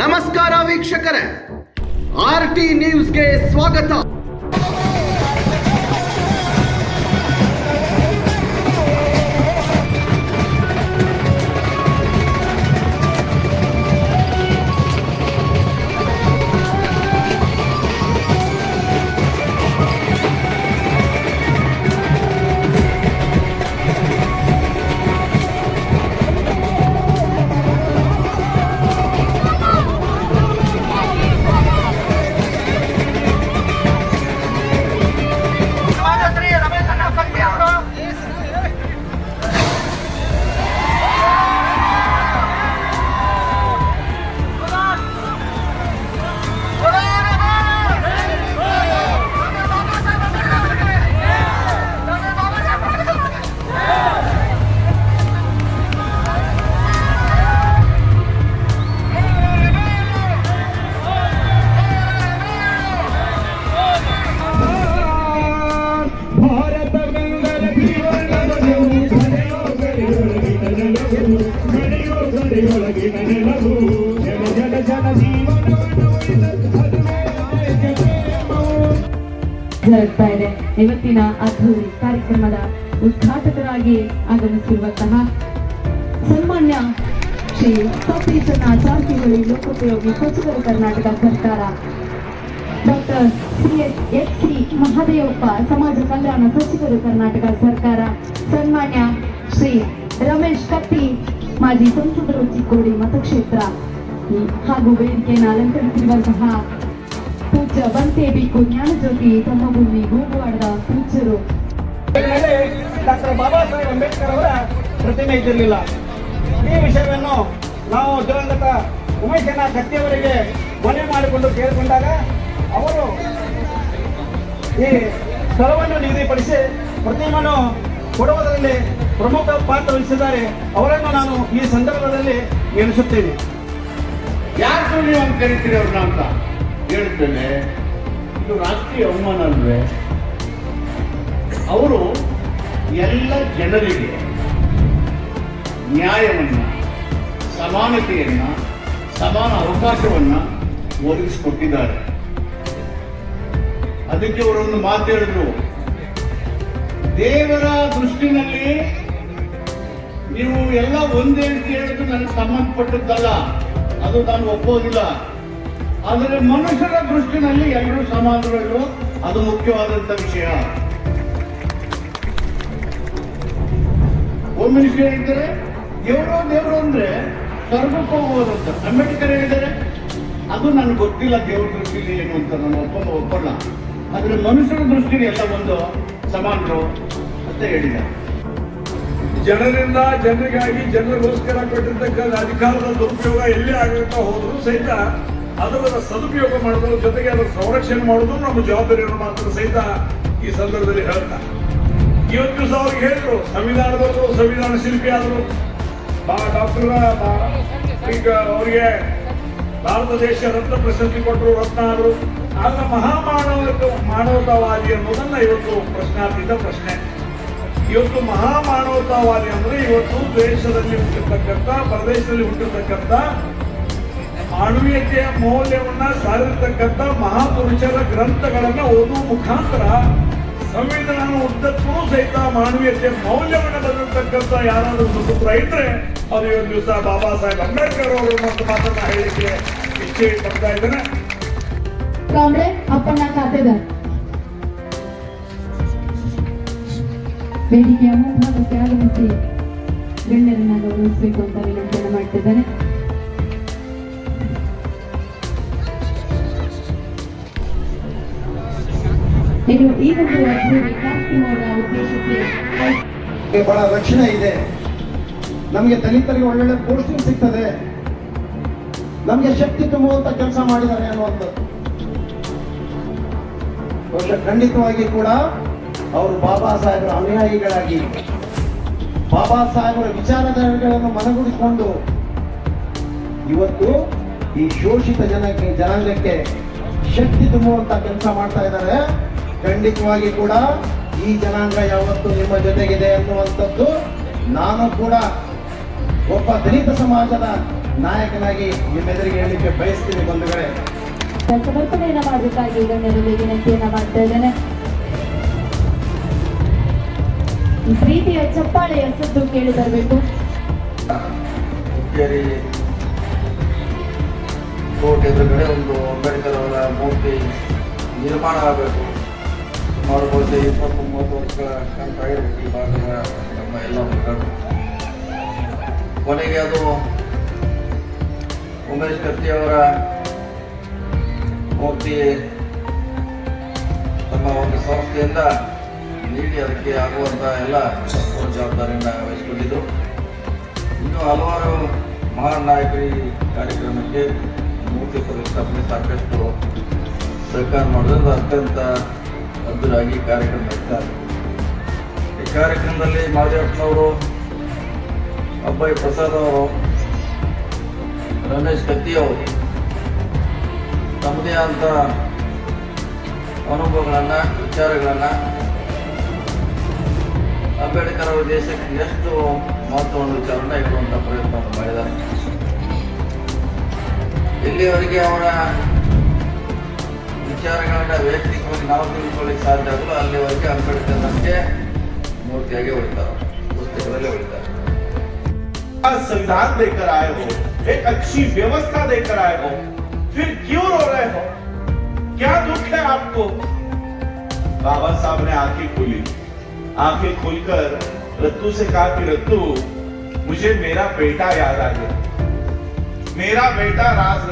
ನಮಸ್ಕಾರ ವೀಕ್ಷಕರೇ. R T ನ್ಯೂಸ್ಗೆ ಸ್ವಾಗತ. ಜರುಗ್ತಾ ಇದೆ ಇವತ್ತಿನ ಅದ್ಧೂರಿ ಕಾರ್ಯಕ್ರಮದ ಉದ್ಘಾಟಕರಾಗಿ ಆಗಮಿಸಿರುವಂತಹ ಸನ್ಮಾನ್ಯ ಶ್ರೀ ಸತೀಶನ ಜಾರಕಿಹೊಳಿ ಲೋಕೋಪಯೋಗಿ ಸಚಿವರು, ಕರ್ನಾಟಕ ಸರ್ಕಾರ. Doctor C S S C Mahadevappa, ಸಮಾಜ ಕಲ್ಯಾಣ ಸಚಿವರು, ಕರ್ನಾಟಕ ಸರ್ಕಾರ. ಸನ್ಮಾನ್ಯ ಶ್ರೀ ರಮೇಶ್ ಕತ್ತಿ, ಮಾಜಿ ಸಂಸದರು ಚಿಕ್ಕೋಡಿ ಮತಕ್ಷೇತ್ರ. ಹಾಗೂ ವೇದಿಕೆಯನ್ನು ಅಲಂಕರಿಸಿರುವಂತಹ ಪೂಜ್ಯ ಬಂತೆ ಬಿಕ್ಕು ಜ್ಞಾನಜ್ಯೋತಿ ತಮ್ಮಭೂಮಿ ಗೂಗುವಾಡದ ಪೂಜ್ಯರು. ಮೇಲೆ ಡಾಕ್ಟರ್ ಬಾಬಾ ಸಾಹೇಬ್ ಅಂಬೇಡ್ಕರ್ ಅವರ ಪ್ರತಿಮೆ ಇದ್ದಿರಲಿಲ್ಲ. ಈ ವಿಷಯವನ್ನು ನಾವು ದಿವಂಗತ ಉಮೇಶನ ಕತ್ತಿಯವರಿಗೆ ಮನೆ ಮಾಡಿಕೊಂಡು ಕೇಳಿಕೊಂಡಾಗ ಅವರು ಈ ಸ್ಥಳವನ್ನು ನಿಗದಿಪಡಿಸಿ ಪ್ರತಿಮೆಯನ್ನು ಕೊಡುವುದರಲ್ಲಿ ಪ್ರಮುಖ ಪಾತ್ರ ವಹಿಸಿದ್ದಾರೆ. ಅವರನ್ನು ನಾನು ಈ ಸಂದರ್ಭದಲ್ಲಿ ಎಣಿಸುತ್ತೇನೆ ಯಾರು ನೀವು ಅಂತ ಕರಿತೀರಿ ಅವ್ರನ್ನ ಅಂತ? ಹೇಳ್ತೇನೆ, ಇದು ರಾಷ್ಟ್ರೀಯ ಅವಮಾನ ಅಂದ್ರೆ ಅವರು ಎಲ್ಲ ಜನರಿಗೆ ನ್ಯಾಯವನ್ನು, ಸಮಾನತೆಯನ್ನು, ಸಮಾನ ಅವಕಾಶವನ್ನು ಒದಗಿಸಿಕೊಟ್ಟಿದ್ದಾರೆ. ಅದಕ್ಕೆ ಅವರೊಂದು ಮಾತು ಹೇಳಿದ್ರು. ದೇವರ ದೃಷ್ಟಿನಲ್ಲಿ ನೀವು ಎಲ್ಲ ಒಂದೇ ರೀತಿ ಹೇಳಿದ್ರು ನನಗೆ ಸಂಬಂಧಪಟ್ಟದ್ದಲ್ಲ. ಅದು ನಾನು ಒಪ್ಪೋದಿಲ್ಲ. ಆದರೆ ಮನುಷ್ಯರ ದೃಷ್ಟಿನಲ್ಲಿ ಎಲ್ಲರೂ ಸಮಾನರು ಅದು ಮುಖ್ಯವಾದಂತ ವಿಷಯ. ಒಮ್ಮೆ ವಿಷಯ ಹೇಳಿದರೆ ದೇವರು ದೇವರು ಅಂದ್ರೆ ಸ್ವರ್ಗಕ್ಕೆ ಹೋಗೋದಂತ ಅಂಬೇಡ್ಕರ್ ಹೇಳಿದ್ದಾರೆ ಅದು ನನಗೆ ಗೊತ್ತಿಲ್ಲ ದೇವ್ರ ದೃಷ್ಟಿಲಿ ಏನು ಅಂತ ನಾನು ಒಪ್ಪಲ್ಲ ಒಪ್ಪಲ್ಲ. ಆದರೆ ಮನುಷ್ಯರ ದೃಷ್ಟಿಲಿ ಎಲ್ಲ ಒಂದು ಸಮಾನರು ಅಂತ ಹೇಳಿದ. ಜನರಿಂದ ಜನರಿಗಾಗಿ ಜನರಿಗೋಸ್ಕರ ಕೊಟ್ಟಿರ್ತಕ್ಕಂಥ ಅಧಿಕಾರದ ದುರುಪಯೋಗ ಎಲ್ಲಿ ಆಗುತ್ತಾ ಹೋದ್ರು ಸಹಿತ ಅದರ ಸದುಪಯೋಗ ಮಾಡೋದ್ರ ಜೊತೆಗೆ ಅದರ ಸಂರಕ್ಷಣೆ ಮಾಡೋದು ನಮ್ಮ ಜವಾಬ್ದಾರಿಯನ್ನು ಮಾತ್ರ ಸಹಿತ ಈ ಸಂದರ್ಭದಲ್ಲಿ ಹೇಳ್ತಾ. ಇವತ್ತು ದಿವಸ ಅವ್ರಿಗೆ ಹೇಳಿದ್ರು, ಸಂವಿಧಾನದವರು, ಸಂವಿಧಾನ ಶಿಲ್ಪಿ ಆದರು. ಡಾಕ್ಟರ್ ಈಗ ಅವರಿಗೆ ಭಾರತ ದೇಶ ರತ್ನ ಪ್ರಶಸ್ತಿ ಕೊಟ್ಟರು ರತ್ನ ಆದರು. ಆಗ ಮಹಾಮಾನವ ಮಾನವತಾವಾದಿ ಅನ್ನೋದನ್ನ ಇವತ್ತು ಪ್ರಶ್ನಾತೀತ ಪ್ರಶ್ನೆ. ಇವತ್ತು ಮಹಾಮಾನವತಾವಾದಿ ಅಂದ್ರೆ ಇವತ್ತು ದೇಶದಲ್ಲಿ ಹುಟ್ಟಿರ್ತಕ್ಕಂಥ, ಪ್ರದೇಶದಲ್ಲಿ ಹುಟ್ಟಿರ್ತಕ್ಕಂಥ ಮಾನವೀಯತೆಯ ಮೌಲ್ಯವನ್ನ ಸಾರಿರ್ತಕ್ಕಂಥ ಮಹಾಪುರುಷರ ಗ್ರಂಥಗಳನ್ನ ಓದುವ ಮುಖಾಂತರ ಸಂವಿಧಾನ ಉದ್ದಕ್ಕೂ ಸಹಿತ ಮಾನವೀಯತೆಯ ಮೌಲ್ಯವನ್ನ ಬದಲಿರ್ತಕ್ಕಂಥ ಯಾರಾದರೂ ಸುಪುತ್ರ ಇದ್ರೆ ಅದು ಇವತ್ತು ದಿವಸ ಬಾಬಾ ಸಾಹೇಬ್ ಅಂಬೇಡ್ಕರ್ ಅವರು ಮತ್ತು ಮಾತನ್ನ ಹೇಳಿಕೆ ಇಚ್ಛೆ ಪಡ್ತಾ ಇದ್ದೇನೆ. ಅಪ್ಪಣ್ಣ ಖಾತೆದಾರ್. ವೇದಿಕೆಯ ಮುಂಭಾಗಕ್ಕೆ ಆಗಮಿಸಿ ಗಣ್ಯರನ್ನ ಗೌರವಿಸಬೇಕು ಅಂತ ವಿನಂತಿಯನ್ನು ಮಾಡ್ತಿದ್ದೇನೆ. ಬಹಳ ರಕ್ಷಣೆ ಇದೆ. ನಮಗೆ ದಲಿತರಿಗೆ ಒಳ್ಳೊಳ್ಳೆ ಪೋಸ್ಟಿಂಗ್ ಸಿಗ್ತದೆ. ನಮಗೆ ಶಕ್ತಿ ತುಂಬುವಂತ ಕೆಲಸ ಮಾಡಿದ್ದಾರೆ ಅನ್ನುವಂಥದ್ದು. ಬಹುಶಃ ಖಂಡಿತವಾಗಿ ಕೂಡ ಅವರು ಬಾಬಾ ಸಾಹೇಬರ ಅನುಯಾಯಿಗಳಾಗಿ, ಬಾಬಾ ಸಾಹೇಬರ ವಿಚಾರಧಾರೆಗಳನ್ನು ಮನಗೂಡಿಸಿಕೊಂಡು ಇವತ್ತು ಈ ಶೋಷಿತ ಜನಕ್ಕೆ ಜನಾಂಗಕ್ಕೆ ಶಕ್ತಿ ತುಂಬುವಂತ ಕೆಲಸ ಮಾಡ್ತಾ ಇದ್ದಾರೆ. ಖಂಡಿತವಾಗಿ ಕೂಡ ಈ ಜನಾಂಗ ಯಾವತ್ತು ನಿಮ್ಮ ಜೊತೆಗಿದೆ ಅನ್ನುವಂಥದ್ದು ನಾನು ಕೂಡ ಒಬ್ಬ ದಲಿತ ಸಮಾಜದ ನಾಯಕನಾಗಿ ನಿಮ್ಮೆದುರಿಗೆ ಹೇಳಲಿಕ್ಕೆ ಬಯಸ್ತೀನಿ ಬಂಧುಗಳೇ. ಸಮರ್ಪಣೆಯನ್ನು ಮಾಡಬೇಕಾಗಿ ಗಣ್ಯರಲ್ಲಿ ವಿನಂತಿಯನ್ನ ಮಾಡ್ತಾ ಇದ್ದೇನೆ. ಈ ಪ್ರೀತಿಯ ಚಪ್ಪಾಳೆಯ ಸದ್ದು ಕೇಳಿ ಬರಬೇಕು. ಕೋಟೆ ಎದುರುಗಡೆ ಒಂದು ಅಂಬೇಡ್ಕರ್ ಅವರ ಮೂರ್ತಿ ನಿರ್ಮಾಣ ಆಗಬೇಕು. ಬಹುಶಃ ಇಪ್ಪತ್ತು ಮೂವತ್ತು ವರ್ಷಗಳ ಈ ನಮ್ಮ ಎಲ್ಲ ಮಕ್ಕಳು ಕೊನೆಗೆ ಅದು ಉಮೇಶ್ ಅವರ ಮೂರ್ತಿ ತಮ್ಮ ಒಂದು ಸಂಸ್ಥೆಯಿಂದ ನೀಡಿ ಅದಕ್ಕೆ ಆಗುವಂಥ ಎಲ್ಲ ಸಂಪೂರ್ಣ ಜವಾಬ್ದಾರಿಯನ್ನು ವಹಿಸಿಕೊಂಡಿದ್ದು. ಇನ್ನು ಹಲವಾರು ಮಹಾನ್ ನಾಯಕರು ಕಾರ್ಯಕ್ರಮಕ್ಕೆ ಮೂರ್ತಿ ಪ್ರತಿಷ್ಠಾಪನೆ ಸಾಕಷ್ಟು ಸಹಕಾರ ಮಾಡೋದ್ರಿಂದ ಅತ್ಯಂತ ಅದ್ದೂರಿಯಾಗಿ ಕಾರ್ಯಕ್ರಮ ನಡೆಸ್ತಾರೆ. ಈ ಕಾರ್ಯಕ್ರಮದಲ್ಲಿ ಮಾದೇವಪ್ಪನವರು ಅಬ್ಬಾಯಿ ಪ್ರಸಾದ್ ಅವರು, ರಮೇಶ್ ಕತ್ತಿ ಅವರು, ತಮ್ಮದೇ ಆದಂಥ ಅನುಭವಗಳನ್ನು, ವಿಚಾರಗಳನ್ನು ಅಂಬೇಡ್ಕರ್ ಅವರ ದೇಶಕ್ಕೆ ಎಷ್ಟು ಮಹತ್ವವನ್ನು ವಿಚಾರವನ್ನು ಇಡುವಂಥ ಪ್ರಯತ್ನವನ್ನು ಮಾಡಿದ್ದಾರೆ. ಇಲ್ಲಿಯವರೆಗೆ ಅವರ ವಿಚಾರಗಳನ್ನ ವೈಯಕ್ತಿಕವಾಗಿ ನಾವು ತಿಳಿದುಕೊಳ್ಳಿಕ್ಕೆ ಸಾಧ್ಯ ಆಗಲ್ಲ ಅಲ್ಲಿವರೆಗೆ ಅಂಬೇಡ್ಕರ್ ನಮಗೆ ಮೂರ್ತಿಯಾಗಿ ಉಳಿತಾರೆ ಪುಸ್ತಕದಲ್ಲೇ ಉಳಿತಾರೆ संविधान देकर आए हो एक अच्छी व्यवस्था देकर आए हो फिर क्यों रो रहे हो क्या दुख है आपको बाबा साहब ने आंखें खोली आंखें खोलकर रत्तू से कहा कि रत्तू मुझे मेरा बेटा याद आ गया मेरा बेटा राज